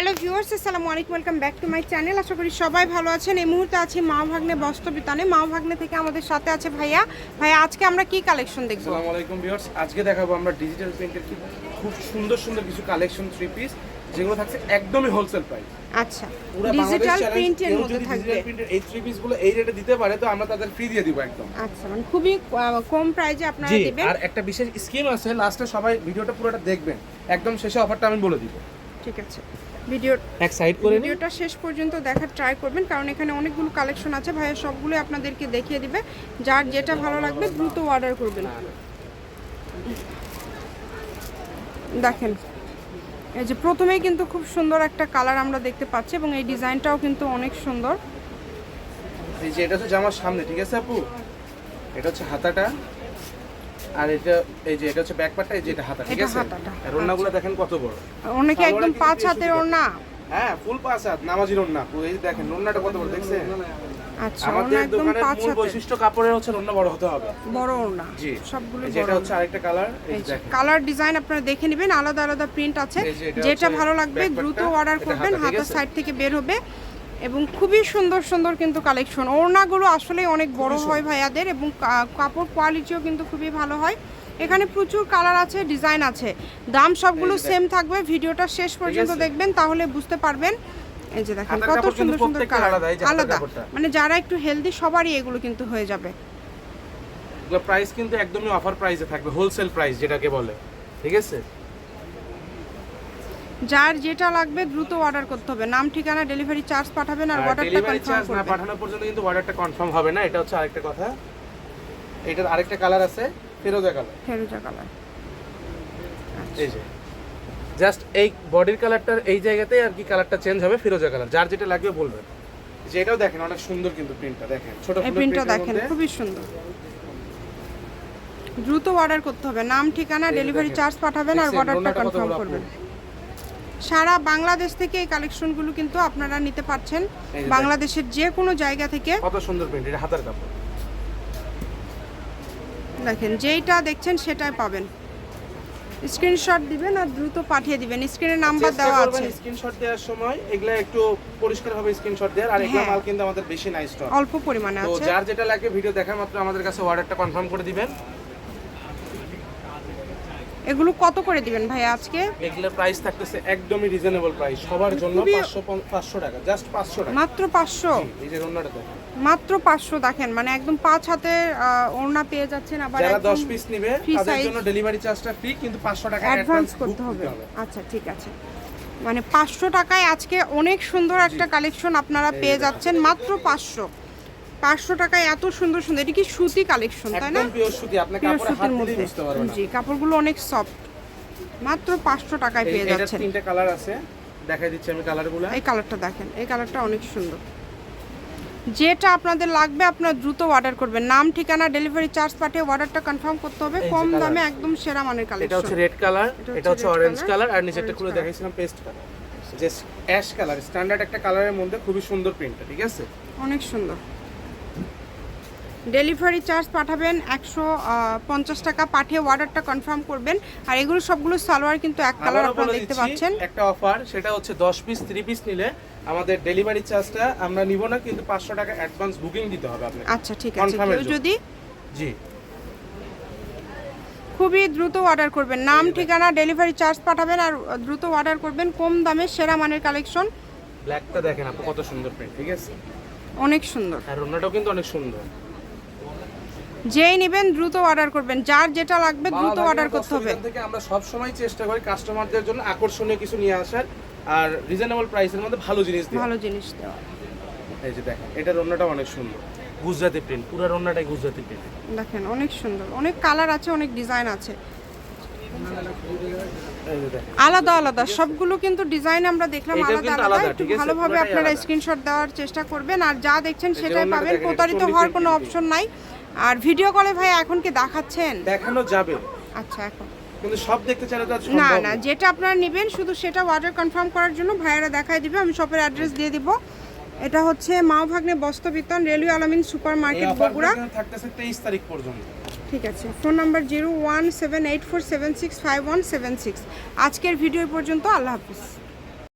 Hello viewers আসসালামু আলাইকুম welcome back to my channel. আশা করি সবাই ভালো আছেন। এই মুহূর্তে আছি মা ভাগ্নে বস্তবিতানে মা ভাগ্নে থেকে আমাদের সাথে আছে ভাইয়া। ভাইয়া আজকে আমরা কি কালেকশন দেখব? আসসালামু আলাইকুম ভিউয়ার্স। আজকে দেখাবো আমরা ডিজিটাল প্রিন্টের কি খুব সুন্দর সুন্দর কিছু কালেকশন থ্রি পিস যেগুলো থাকছে একদমই হোলসেল প্রাইস আচ্ছা ডিজিটাল প্রিন্টের মধ্যে থাকবে। এই থ্রি পিসগুলো এই রেটে দিতে পারে তো আমরা তাদের ফ্রি দিয়ে দিব একদম। আচ্ছা মানে খুবই কম প্রাইজে আপনারা দিবেন। আর একটা বিশেষ স্কিম আছে লাস্টে সবাই ভিডিওটা পুরোটা দেখবেন। একদম শেষে অফারটা আমি বলে দিব। ঠিক আছে। ভিডিও এক সাইড করে ভিডিওটা শেষ পর্যন্ত দেখার ট্রাই করবেন কারণ এখানে অনেকগুলো কালেকশন আছে। ভাইয়া সবগুলো আপনাদেরকে দেখিয়ে দিবে। যার যেটা ভালো লাগবে দ্রুত অর্ডার করবেন। দেখেন এই যে প্রথমেই কিন্তু খুব সুন্দর একটা কালার আমরা দেখতে পাচ্ছি এবং এই ডিজাইনটাও কিন্তু অনেক সুন্দর। এই যে এটা হচ্ছে জামার সামনে ঠিক আছে আপু? এটা হচ্ছে হাতাটা। আর এটা এই যে এটা হচ্ছে ব্যাক পার্টটা এই যে এটা হাতা ঠিক আছে? আর ওড়নাগুলো দেখেন কত বড়। অনেকে একদম পাঁচ হাতের। ওড়না? হ্যাঁ ফুল পাঁচ হাত নামাজির ওড়না। আপু, এই দেখেন ওড়নাটা কত বড় দেখছেন? আচ্ছা আমাদের দোকানের মূল বৈশিষ্ট্য কাপড়ের হচ্ছে ওড়না বড় হতে হবে। বড় ওড়না জি। সবগুলো হচ্ছে আরেকটা কালার এই দেখেন। কালার ডিজাইন আপনারা দেখে নেবেন আলাদা আলাদা প্রিন্ট আছে। যেটা ভালো লাগবে দ্রুত অর্ডার করবেন হাতের সাইড থেকে বের হবে। এবং খুবই সুন্দর সুন্দর কিন্তু কালেকশন ওড়নাগুলো আসলে অনেক বড় হয় ভাইয়াদের এবং কাপড় কোয়ালিটিও কিন্তু খুবই ভালো হয়। এখানে প্রচুর কালার আছে ডিজাইন আছে। দাম সবগুলো সেম থাকবে ভিডিওটা শেষ পর্যন্ত দেখবেন তাহলে বুঝতে পারবেন। এই যে দেখেন কত সুন্দর সুন্দর কালার আলাদা, মানে যারা একটু হেলদি সবারই এগুলো কিন্তু হয়ে যাবে। এগুলো প্রাইস কিন্তু একদমই অফার প্রাইসে থাকবে হোলসেল প্রাইস যেটাকে বলে। ঠিক আছে? যার যেটা লাগবে দ্রুত অর্ডার করতে হবে। নাম ঠিকানা ডেলিভারি চার্জ পাঠাবেন আর অর্ডারটা ডেলিভারি কনফার্ম চার্জ না করবেন। পাঠানো পর্যন্ত কিন্তু অর্ডারটা কনফার্ম হবে না। এটা হচ্ছে আরেকটা কথা। এটার আরেকটা কালার আছে ফেরোজা কালার ফেরুজা কালার এই যে। জাস্ট এই বডির কালারটার এই জায়গাতেই আর কি কালারটা চেঞ্জ হবে ফিরোজা কালার যার যেটা লাগবে বলবেন। যে এটাও দেখেন অনেক সুন্দর কিন্তু প্রিন্টটা দেখেন ছোট প্রিন্টটা দেখেন খুবই সুন্দর। দ্রুত অর্ডার করতে হবে। নাম ঠিকানা ডেলিভারি চার্জ পাঠাবেন আর অর্ডারটা কনফার্ম করবেন। সারা বাংলাদেশ থেকে এই কালেকশনগুলো কিন্তু আপনারা নিতে পারছেন। বাংলাদেশের যে কোনো জায়গা থেকে। কত সুন্দর প্রিন্ট এটা হাতার কাপড়। দেখেন যেইটা দেখছেন সেটাই পাবেন। স্ক্রিনশট দিবেন আর দ্রুত পাঠিয়ে দিবেন। স্ক্রিনে নাম্বার দেওয়া আছে। স্ক্রিনশট দেওয়ার সময় এগুলা একটু পরিষ্কার হবে স্ক্রিনশট দেওয়ার। আর এগুলা হ্যাঁ। মাল কিন্তু আমাদের বেশি নাই স্টক অল্প পরিমাণে আছে। তো যার যেটা লাগে ভিডিও দেখার মাত্র আমাদের কাছে অর্ডারটা কনফার্ম করে দিবেন। এগুলো কত করে দিবেন ভাই আজকে? এগুলোর প্রাইস থাকতেছে একদমই রিজনেবল প্রাইস সবার জন্য খুবই- পাঁচশো পাঁচশো টাকা জাস্ট পাঁচশো টাকা। মাত্র পাঁচশো? এই যে রন্নাটা দেখেন। মাত্র পাঁচশো দেখেন মানে একদম পাঁচ হাতে ওড়না পেয়ে যাচ্ছেন আবার যারা একদম দশ পিস নেবে তাদের জন্য ডেলিভারি চার্জটা ফ্রি কিন্তু পাঁচশো টাকা অ্যাডভান্স অ্যাডভান্স করতে হবে। আচ্ছা ঠিক আছে। মানে পাঁচশো টাকায় আজকে অনেক সুন্দর একটা কালেকশন আপনারা পেয়ে যাচ্ছেন মাত্র পাঁচশো। পাঁচশো টাকায় এত সুন্দর সুন্দর এটা কি সুতি কালেকশন তাই না? সুতির মধ্যে। জি কাপড়গুলো অনেক সফট মাত্র পাঁচশো টাকায় পেয়ে যাচ্ছেন। তিনটা কালার আছে। দেখাই দিচ্ছি আমি কালারগুলো এই কালারটা দেখেন এই কালারটা অনেক সুন্দর। যেটা আপনাদের লাগবে আপনার দ্রুত অর্ডার করবেন। নাম ঠিকানা ডেলিভারি চার্জ পাঠিয়ে অর্ডারটা কনফার্ম করতে হবে। কম দামে একদম সেরা মানের এটা হচ্ছে রেড কালার এটা হচ্ছে অরেঞ্জ কালার আর নিচেরটা খুলে দেখাইছিলাম পেস্ট কালার যে অ্যাশ কালার স্ট্যান্ডার্ড একটা কালারের মধ্যে খুবই সুন্দর প্রিন্টটা ঠিক আছে? অনেক সুন্দর। ডেলিভারি চার্জ পাঠাবেন একশো পঞ্চাশ টাকা। পাঠিয়ে অর্ডারটা কনফার্ম করবেন। আর এগুলো সবগুলো সালোয়ার কিন্তু এক কালার আপনারা দেখতে পাচ্ছেন। একটা অফার সেটা হচ্ছে দশ পিস থ্রি পিস নিলে আমাদের ডেলিভারি চার্জটা আমরা নিব না কিন্তু পাঁচশো টাকা অ্যাডভান্স বুকিং দিতে হবে আপনাকে। আচ্ছা ঠিক আছে। কেউ যদি জি। খুবই দ্রুত অর্ডার করবেন। নাম ঠিকানা ডেলিভারি চার্জ পাঠাবেন আর দ্রুত অর্ডার করবেন। কম দামে সেরা মানের কালেকশন। ব্ল্যাকটা দেখেন আপু কত সুন্দর প্রিন্ট ঠিক আছে? অনেক সুন্দর। আর অন্যটাও কিন্তু অনেক সুন্দর। যেই নেবেন দ্রুত অর্ডার করবেন। যার যেটা লাগবে দ্রুত অর্ডার করতে হবে। থেকে আমরা সব সময় চেষ্টা করি কাস্টমারদের জন্য আকর্ষণীয় কিছু নিয়ে আসার আর রিজনেবল প্রাইসের মধ্যে ভালো জিনিস দেওয়া ভালো জিনিস দেওয়া এই যে দেখেন এটার অন্যটা অনেক সুন্দর। গুজরাটি প্রিন্ট পুরো অন্যটাই গুজরাটি প্রিন্ট দেখেন অনেক সুন্দর। অনেক কালার আছে অনেক ডিজাইন আছে। আলাদা আলাদা। সবগুলো কিন্তু ডিজাইন আমরা দেখলাম আলাদা আলাদা, একটু ভালোভাবে আপনারা স্ক্রিনশট দেওয়ার চেষ্টা করবেন। আর যা দেখছেন সেটাই পাবেন। প্রতারিত হওয়ার কোনো অপশন নাই। আর ভিডিও কলে ভাই এখন কি দেখাচ্ছেন? দেখানো যাবে। আচ্ছা এখন। কিন্তু সব দেখতে চাইলে তো না না যেটা আপনারা নেবেন শুধু সেটা অর্ডার কনফার্ম করার জন্য ভাইয়ারা দেখাই দিবে আমি শপের অ্যাড্রেস দিয়ে দিব। এটা হচ্ছে মাও ভাগ্নে বস্তবিতান railway Alamin super market Bogura. থাকতেছে তেইশ তারিখ পর্যন্ত। ঠিক আছে phone number zero one seven eight four seven six five one seven six আজকের ভিডিও পর্যন্ত আল্লাহ হাফিজ।